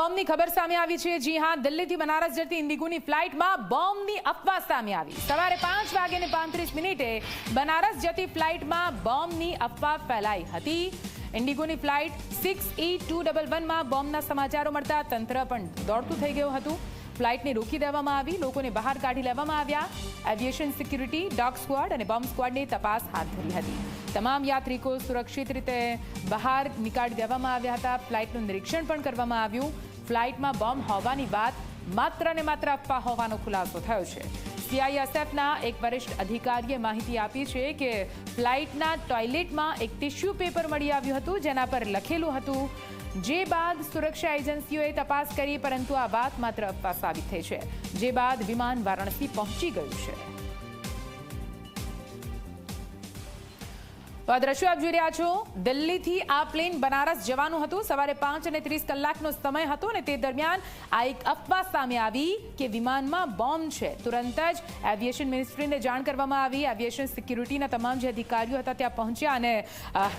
બોમ્બની ખબર સામે આવી છે. જી હા, દિલ્હીથી બનારસ જતી ઇન્ડિગોની ફ્લાઇટમાં બોમ્બની અફવા સામે આવી. સવારે પાંચ વાગે ને પાંત્રીસ મિનિટે બનારસ જતી ફ્લાઇટમાં બોમ્બની અફવા ફેલાઈ હતી. ઇન્ડિગોની flight six E two double વનમાં બોમ્બના સમાચારો મળતા તંત્ર પણ દોડતું થઈ ગયું હતું. ફ્લાઇટને રોકી દેવામાં આવી, લોકોને બહાર કાઢી લેવામાં આવ્યા. એવિએશન સિક્યુરિટી, ડોગ સ્ક્વોડ અને બોમ્બ સ્ક્વોડની તપાસ હાથ ધરી હતી. તમામ યાત્રિકો સુરક્ષિત રીતે બહાર નીકાળી દેવામાં આવ્યા હતા. ફ્લાઇટનું નિરીક્ષણ પણ કરવામાં આવ્યું. ફ્લાઇટમાં બોમ્બ હોવાની વાત માત્ર ને માત્ર અફવા હોવાનો ખુલાસો થયો છે. સીઆઈએસએફના એક વરિષ્ઠ અધિકારીએ માહિતી આપી છે કે ફ્લાઇટના ટોયલેટમાં એક ટિશ્યુ પેપર મળી આવ્યું હતું, જેના પર લખેલું હતું, જે બાદ સુરક્ષા એજન્સીઓએ તપાસ કરી, પરંતુ આ વાત માત્ર અફવા સાબિત થઈ છે. જે બાદ વિમાન વારાણસી પહોંચી ગયું છે. તો આ દ્રશ્યો આપ જોઈ રહ્યા છો. દિલ્હીથી આ પ્લેન બનારસ જવાનું હતું. સવારે પાંચ અને ત્રીસ કલાકનો સમય હતો અને તે દરમિયાન આ એક અફવા સામે આવી કે વિમાનમાં બોમ્બ છે. તુરંત જ એવિએશન મિનિસ્ટ્રીને જાણ કરવામાં આવી. એવિએશન સિક્યુરિટીના તમામ જે અધિકારીઓ હતા ત્યાં પહોંચ્યા અને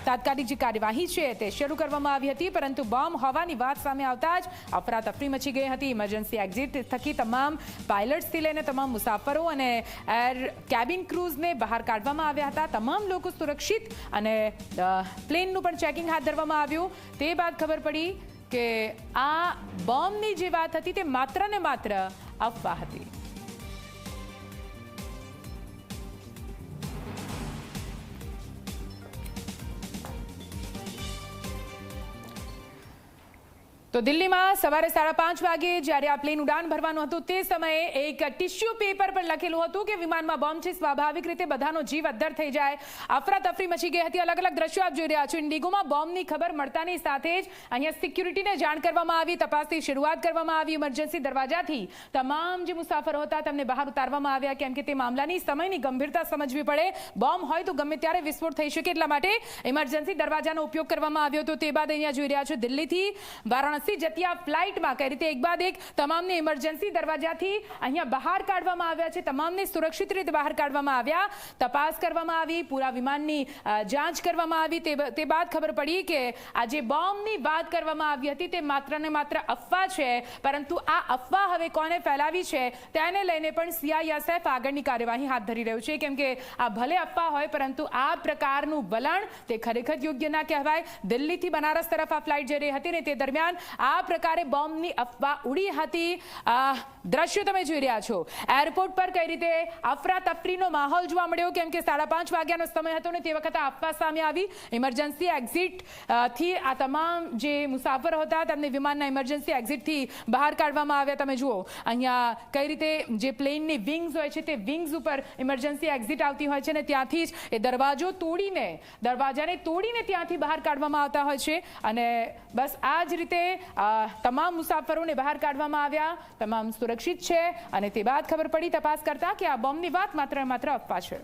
તાત્કાલિક જે કાર્યવાહી છે તે શરૂ કરવામાં આવી હતી. પરંતુ બોમ્બ હોવાની વાત સામે આવતા જ અફરાતફરી મચી ગઈ હતી. ઇમરજન્સી એક્ઝિટ થકી તમામ પાયલટ્સથી લઈને તમામ મુસાફરો અને એર કેબિન ક્રૂઝને બહાર કાઢવામાં આવ્યા હતા. તમામ લોકો સુરક્ષિત અને પ્લેનનું પણ ચેકિંગ હાથ ધરવામાં આવ્યું. તે બાદ ખબર પડી કે આ બોમ્બની જે વાત હતી તે માત્ર ને માત્ર અફવા હતી. તો દિલ્હીમાં સવારે સાડા પાંચ વાગે જ્યારે આ પ્લેન ઉડાન ભરવાનું હતું, તે સમયે એક ટિશ્યુ પેપર પર લખેલું હતું કે વિમાનમાં બોમ્બ છે, સ્વાભાવિક રીતે બધાનો જીવ અદ્ધર થઈ જાય. અફરાતફરી મચી ગઈ હતી, અલગ અલગ દ્રશ્યો આપ જોઈ રહ્યા છો. ઇન્ડિગોમાં બોમ્બની ખબર મળતાની સાથે જ અહીંયા સિક્યુરિટીને જાણ કરવામાં આવી, તપાસની શરૂઆત કરવામાં આવી, ઇમરજન્સી દરવાજાથી તમામ જે મુસાફરો હતા તેમને બહાર ઉતારવામાં આવ્યા, કેમ કે તે મામલાની સમયની ગંભીરતા સમજવી પડે. બોમ્બ હોય તો ગમે ત્યારે વિસ્ફોટ થઈ શકે, એટલા માટે ઇમરજન્સી દરવાજાનો ઉપયોગ કરવામાં આવ્યો હતો. તે બાદ અહીંયા જોઈ રહ્યા છો, દિલ્હીથી વારાણસી જતી આ ફ્લાઇટમાં કઈ રીતે એક બાદ એક તમામને ઇમરજન્સી દરવાજાથી અહીંયા બહાર કાઢવામાં આવ્યા છે, તમામને સુરક્ષિત રીતે બહાર કાઢવામાં આવ્યા, તપાસ કરવામાં આવી, પૂરા વિમાનની જાંચ કરવામાં આવી, તે બાદ ખબર પડી કે આ જે બોમ્બની વાત કરવામાં આવી હતી તે માત્ર ને માત્ર અફવા છે, પરંતુ આ અફવા હવે કોને ફેલાવી છે, તેને લઈને પણ સીઆઈએસએફ આગળની કાર્યવાહી હાથ ધરી રહ્યું છે. કેમ કે આ ભલે અફવા હોય, પરંતુ આ પ્રકારનું વલણ તે ખરેખર યોગ્ય ના કહેવાય. દિલ્હીથી બનારસ તરફ આ ફ્લાઇટ જઈ રહી હતી ને તે દરમિયાન આ પ્રકારે બોમ્બની અફવા ઉડી હતી. દ્રશ્યો તમે જોઈ રહ્યા છો. એરપોર્ટ પર કઈ રીતે અફરાતફરીનો માહોલ જોવા મળ્યો? કેમ કે સાડા પાંચ વાગ્યાનો સમય હતો ને તે વખતે અફવા સામે આવી. ઇમરજન્સી એક્ઝિટથી આ તમામ જે મુસાફરો હતા તેમને વિમાનના ઇમરજન્સી એક્ઝિટથી બહાર કાઢવામાં આવ્યા. તમે જુઓ, અહીંયા કઈ રીતે જે પ્લેનની વિંગ્સ હોય છે તે વિંગ્સ ઉપર ઇમરજન્સી એક્ઝિટ આવતી હોય છે ને ત્યાંથી જ એ દરવાજો તોડીને, દરવાજાને તોડીને ત્યાંથી બહાર કાઢવામાં આવતા હોય છે. અને બસ આ જ રીતે તમામ મુસાફરોને બહાર કાઢવામાં આવ્યા. તમામ સુરક્ષિત છે અને તે બાદ ખબર પડી તપાસ કરતા કે આ બોમ્બની વાત માત્ર માત્ર અફવા છે.